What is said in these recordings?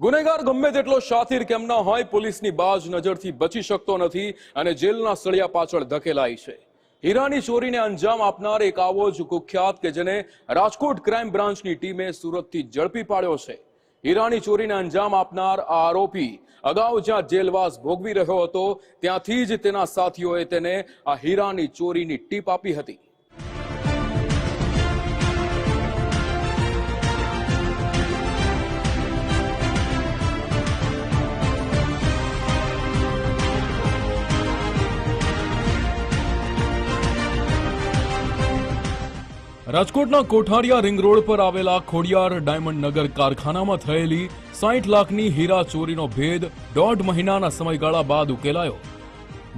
ગુનેગાર ગમે તેટલો શાથીર કેમ ન હોય, પોલીસની બાજ નજરથી બચી શકતો નથી અને જેલના સળિયા પાછળ ધકેલાય છે. હીરાની ચોરીને અંજામ આપનાર એક આવો જ કુખ્યાત કે જેને રાજકોટ ક્રાઇમ બ્રાન્ચની ટીમે સુરતથી ઝડપી પાડ્યો છે. હીરાની ચોરીને અંજામ આપનાર આ આરોપી અગાઉ જ્યાં જેલવાસ ભોગવી રહ્યો હતો, ત્યાંથી જ તેના સાથીઓએ તેને આ હીરાની ચોરીની ટીપ આપી હતી. રાજકોટના કોઠારિયા રિંગ રોડ પર આવેલા ખોડિયાર ડાયમંડ નગર કારખાનામાં થયેલી સાઠ લાખની હીરા ચોરીનો ભેદ દોઢ મહિનાના સમયગાળા બાદ ઉકેલાયો.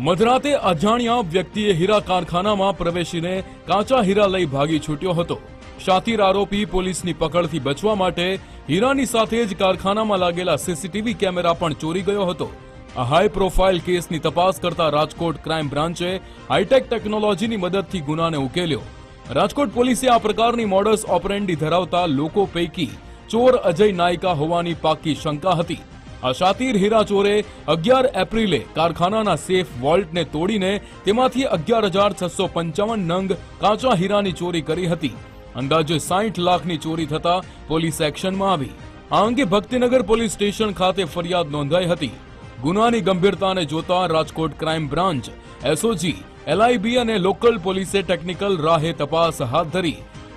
મધરાતે અજાણ્યા વ્યક્તિએ હીરા કારખાનામાં પ્રવેશીને કાચા હીરા લઈ ભાગી છૂટ્યો હતો. શાતીર આરોપી પોલીસની પકડથી બચવા માટે હીરાની સાથે જ કારખાનામાં લાગેલા સીસીટીવી કેમેરા પણ ચોરી ગયો હતો. આ હાઈ પ્રોફાઇલ કેસની તપાસ કરતા રાજકોટ ક્રાઇમ બ્રાન્ચે હાઈટેક ટેકનોલોજીની મદદથી ગુનાને ઉકેલ્યો. રાજકોટ પોલીસે આ પ્રકારની મોડસ ઓપરેન્ડી ધરાવતા લોકો પૈકી ચોર અજય નાયકા હોવાની પાકી શંકા હતી. આ શાતીર હીરા ચોરે અગિયાર એપ્રિલે કારખાનાના સેફ વોલ્ટને તોડીને તેમાંથી અગિયાર હજાર છસો પંચાવન નંગ કાચા હીરાની ચોરી કરી હતી. અંદાજે સાઠ લાખની ચોરી થતા પોલીસ એક્શનમાં આવી. આ અંગે ભક્તિનગર પોલીસ સ્ટેશન ખાતે ફરિયાદ નોંધાઈ હતી. ગુનાની ગંભીરતાને જોતા Rajkot crime branch SOG LIB અને લોકલ પોલીસે ટેકનિકલ રાહે તપાસ હાથ ધરી,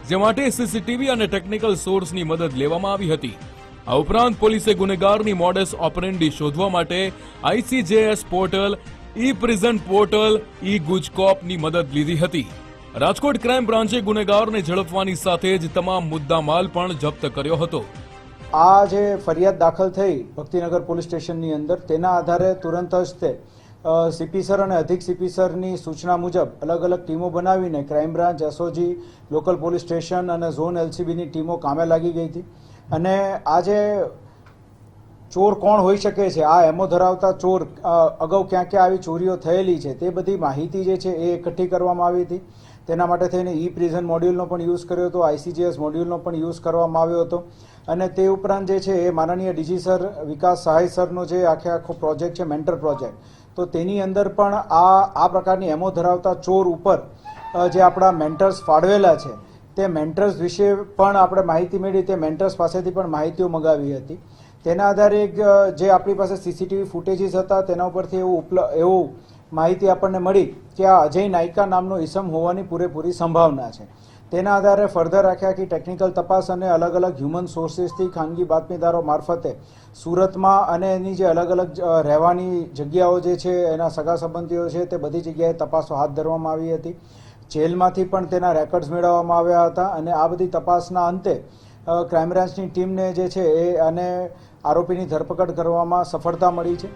જે માટે સીસીટીવી અને ટેકનિકલ સોર્સની મદદ લેવામાં આવી હતી. આ ઉપરાંત પોલીસે ગુનેગારની મોડેસ ઓપરેન્ડી શોધવા માટે ICJS portal e prison portal e ગુજકોપની મદદ લીધી હતી. રાજકોટ ક્રાઇમ બ્રાન્ચે ગુનેગારને ઝડપવાની સાથે જ તમામ મુદ્દામાલ પણ જપ્ત કર્યો હતો. આ જે ફરિયાદ દાખલ થઈ ભક્તિનગર પોલીસ સ્ટેશનની અંદર, તેના આધારે તુરંત જ તે સીપી સર અને અધિક સીપી સરની સૂચના મુજબ અલગ અલગ ટીમો બનાવીને crime branch SOG local police station અને ઝોન એલસીબીની ટીમો કામે લાગી ગઈ હતી. અને આજે ચોર કોણ હોઈ શકે છે? આ એમો ધરાવતા ચોર અગાઉ ક્યાં ક્યાં આવી ચોરીઓ થયેલી છે તે બધી માહિતી જે છે એ એકઠી કરવામાં આવી હતી. તેના માટે થઈને ઈ પ્રિઝન મોડ્યુલનો પણ યુઝ કર્યો હતો આઈસીજીએસ મોડ્યુલનો પણ યુઝ કરવામાં આવ્યો હતો. અને તે ઉપરાંત જે છે એ માનનીય ડીજી સર વિકાસ સહાય સરનો જે આખે આખો પ્રોજેક્ટ છે, મેન્ટર પ્રોજેક્ટ તો તેની અંદર પણ આ આ પ્રકારની એમો ધરાવતા ચોર ઉપર જે આપણા મેન્ટર્સ ફાળવેલા છે, તે મેન્ટર્સ વિશે પણ આપણે માહિતી મેળવી, તે મેન્ટર્સ પાસેથી પણ માહિતીઓ મગાવી હતી. તેના આધારે જે આપણી પાસે સીસીટીવી ફૂટેજીસ હતા, તેના ઉપરથી એવું ઉપલ, એવું માહિતી આપણને મળી કે આ અજય નાયકા નામનો ઈસમ હોવાની પૂરેપૂરી સંભાવના છે. તેના આધારે ફર્ધર રાખ્યા કે ટેકનિકલ તપાસ અને અલગ અલગ હ્યુમન સોર્સિસથી ખાનગી બાતમીદારો મારફતે સુરતમાં અને એની જે અલગ અલગ રહેવાની જગ્યાઓ જે છે, એના સગા સંબંધીઓ છે, તે બધી જગ્યાએ તપાસો હાથ ધરવામાં આવી હતી. જેલમાંથી પણ તેના રેકોર્ડ્સ મેળવવામાં આવ્યા હતા અને આ બધી તપાસના અંતે ક્રાઇમ બ્રાન્ચની ટીમને જે છે એ અને આરોપીની ધરપકડ કરવામાં સફળતા મળી છે.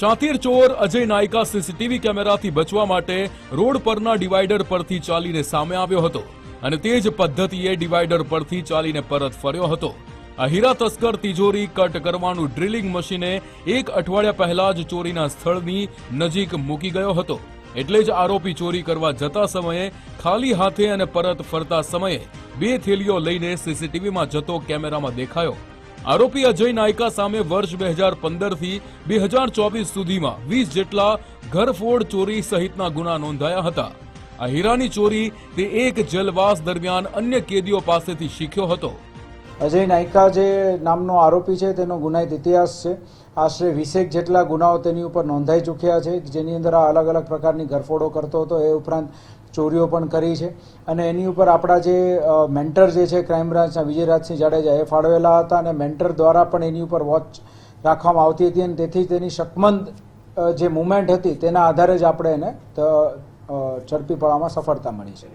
શાતીર ચોર અજય નાયકા સીસીટીવી કેમેરાથી બચવા માટે રોડ પરના ડિવાઈડર પરથી ચાલીને સામે આવ્યો હતો. અને તે જ પદ્ધતિએ ડિવાઈડર પરથી ચાલીને પરત ફર્યો હતો. આ હીરા તસ્કર તિજોરી કટ કરવાનું ડ્રિલિંગ મશીને એક અઠવાડિયા પહેલા જ ચોરીના સ્થળની નજીક મૂકી ગયો હતો. એટલે જ આરોપી ચોરી કરવા જતા સમયે ખાલી હાથે અને પરત ફરતા સમયે બે થેલીઓ લઈને સીસીટીવીમાં જતો કેમેરામાં દેખાયો. આરોપી અજય નાયકા સામે વર્ષ બે હજાર પંદરથી બે હજાર ચોવીસ સુધીમાં વીસ જેટલા ઘરફોડ ચોરી સહિતના ગુના નોંધાયા હતા. આ હીરાની ચોરી તે એક જેલવાસ દરમિયાન અન્ય કેદીઓ પાસેથી શીખ્યો હતો. અજય નાયકા જે નામનો આરોપી છે, તેનો ગુનાહિત ઇતિહાસ છે. આશરે વીસેક જેટલા ગુનાઓ તેની ઉપર નોંધાઈ ચૂક્યા છે, જેની અંદર આ અલગ અલગ પ્રકારની ઘરફોડો કરતો હતો, એ ઉપરાંત ચોરીઓ પણ કરી છે. અને એની ઉપર આપણા જે મેન્ટર જે છે ક્રાઇમ બ્રાન્ચના વિજયરાજસિંહ જાડેજા એ ફાળવેલા હતા અને મેન્ટર દ્વારા પણ એની ઉપર વોચ રાખવામાં આવતી હતી અને તેથી તેની શકમંદ જે મુમેન્ટ હતી, તેના આધારે જ આપણે એને ઝડપી પાડવામાં સફળતા મળી છે.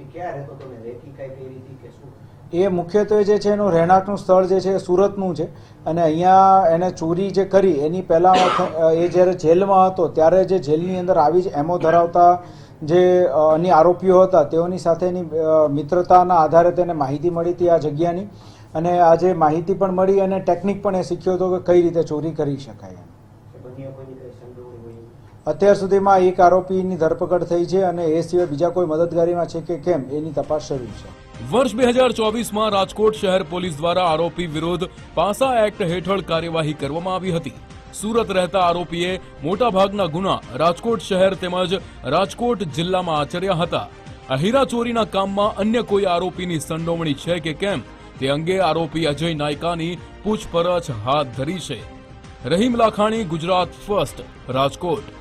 એ મુખ્યત્વે જે છે એનું રહેણાંકનું સ્થળ જે છે એ સુરતનું છે. અને અહીંયા એને ચોરી જે કરી એની પહેલાં એ જ્યારે જેલમાં હતો ત્યારે જે જેલની અંદર આવી જ એમો ધરાવતા જે અન્ય આરોપીઓ હતા તેઓની સાથેની મિત્રતાના આધારે તેને માહિતી મળી હતી આ જગ્યાની. અને આ જે માહિતી પણ મળી અને ટેકનિક પણ એ શીખ્યો હતો કે કઈ રીતે ચોરી કરી શકાય એમ કે બન્યો કોઈની કઈ સંડોવણી હોય એવું? અત્યાર સુધીમાં એક આરોપીની ધરપકડ થઈ છે અને એ સિવાય બીજા કોઈ મદદગારીમાં છે કે કેમ, એની તપાસ શરૂ છે. વર્ષ બે હજાર ચોવીસમાં રાજકોટ શહેર પોલીસ દ્વારા આરોપી વિરોધ પાસા એક્ટ હેઠળ કાર્યવાહી કરવામાં આવી હતી. સુરત રહેતા આરોપીએ મોટાભાગના ગુના રાજકોટ શહેર તેમજ રાજકોટ જિલ્લામાં આચર્યા હતા. આ હીરા ચોરીના કામમાં અન્ય કોઈ આરોપીની સંડોવણી છે કે કેમ, તે અંગે આરોપી અજય નાયકાની પૂછપરછ હાથ ધરી છે. રહીમ લાખાણી, ગુજરાત ફર્સ્ટ, રાજકોટ.